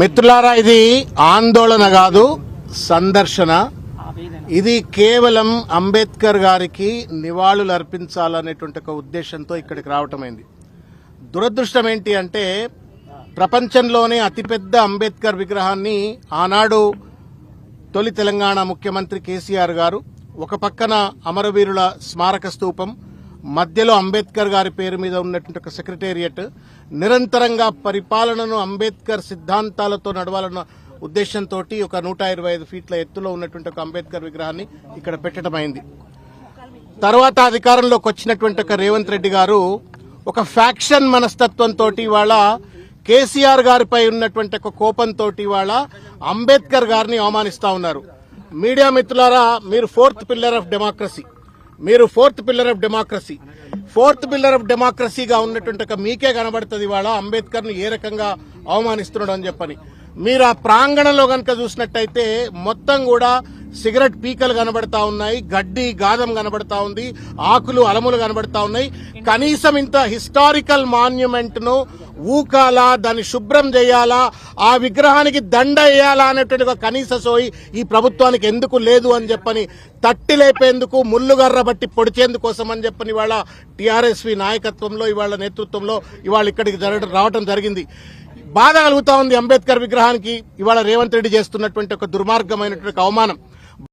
మిత్రులారా ఇది ఆందోళన కాదు సందర్శన. ఇది కేవలం అంబేద్కర్ గారికి నివాళులు అర్పించాలనేటువంటి ఒక ఉద్దేశంతో ఇక్కడికి రావటమైంది. దురదృష్టం ఏంటి అంటే ప్రపంచంలోనే అతిపెద్ద అంబేద్కర్ విగ్రహాన్ని ఆనాడు తొలి తెలంగాణ ముఖ్యమంత్రి కేసీఆర్ గారు ఒక పక్కన అమరవీరుల స్మారక స్తూపం మధ్యలో అంబేద్కర్ గారి పేరు మీద ఉన్నటువంటి ఒక సెక్రటేరియట్ నిరంతరంగా పరిపాలనను అంబేద్కర్ సిద్ధాంతాలతో నడవాలన్న ఉద్దేశంతో ఒక నూట ఇరవై ఐదు ఫీట్ల ఎత్తులో ఉన్నటువంటి ఒక అంబేద్కర్ విగ్రహాన్ని ఇక్కడ పెట్టడం అయింది తర్వాత అధికారంలోకి వచ్చినటువంటి ఒక రేవంత్ రెడ్డి గారు ఒక ఫ్యాక్షన్ మనస్తత్వంతో ఇవాళ కేసీఆర్ గారిపై ఉన్నటువంటి ఒక కోపంతో ఇవాళ అంబేద్కర్ గారిని అవమానిస్తా ఉన్నారు. మీడియా మిత్రులారా మీరు ఫోర్త్ పిల్లర్ ఆఫ్ డెమోక్రసీ. మీరు fourth pillar of democracy. Fourth pillar of డెమోక్రసీగా ఉన్నటువంటి మీకే కనబడుతుంది ఇవాళ అంబేద్కర్ని ఏ రకంగా అవమానిస్తున్నాడు అని చెప్పని. మీరు ఆ ప్రాంగణంలో కనుక చూసినట్టయితే మొత్తం కూడా సిగరెట్ పీకలు కనబడతా ఉన్నాయి గడ్డి గాదం కనబడతా ఉంది ఆకులు అలములు కనబడతా ఉన్నాయి. కనీసం ఇంత హిస్టారికల్ మాన్యుమెంట్ను ఊకాలా దాన్ని శుభ్రం చేయాలా ఆ విగ్రహానికి దండ వేయాలా అనేటువంటి ఒక కనీస సోయి ఈ ప్రభుత్వానికి ఎందుకు లేదు అని చెప్పని తట్టి లేపేందుకు ముళ్ళుగర్ర బట్టి పొడిచేందుకోసం అని చెప్పని ఇవాళ టీఆర్ఎస్వి నాయకత్వంలో ఇవాళ నేతృత్వంలో ఇవాళ ఇక్కడికి జరగడం రావడం జరిగింది. బాధ కలుగుతా ఉంది అంబేద్కర్ విగ్రహానికి ఇవాళ రేవంత్ రెడ్డి చేస్తున్నటువంటి ఒక దుర్మార్గమైనటువంటి అవమానం.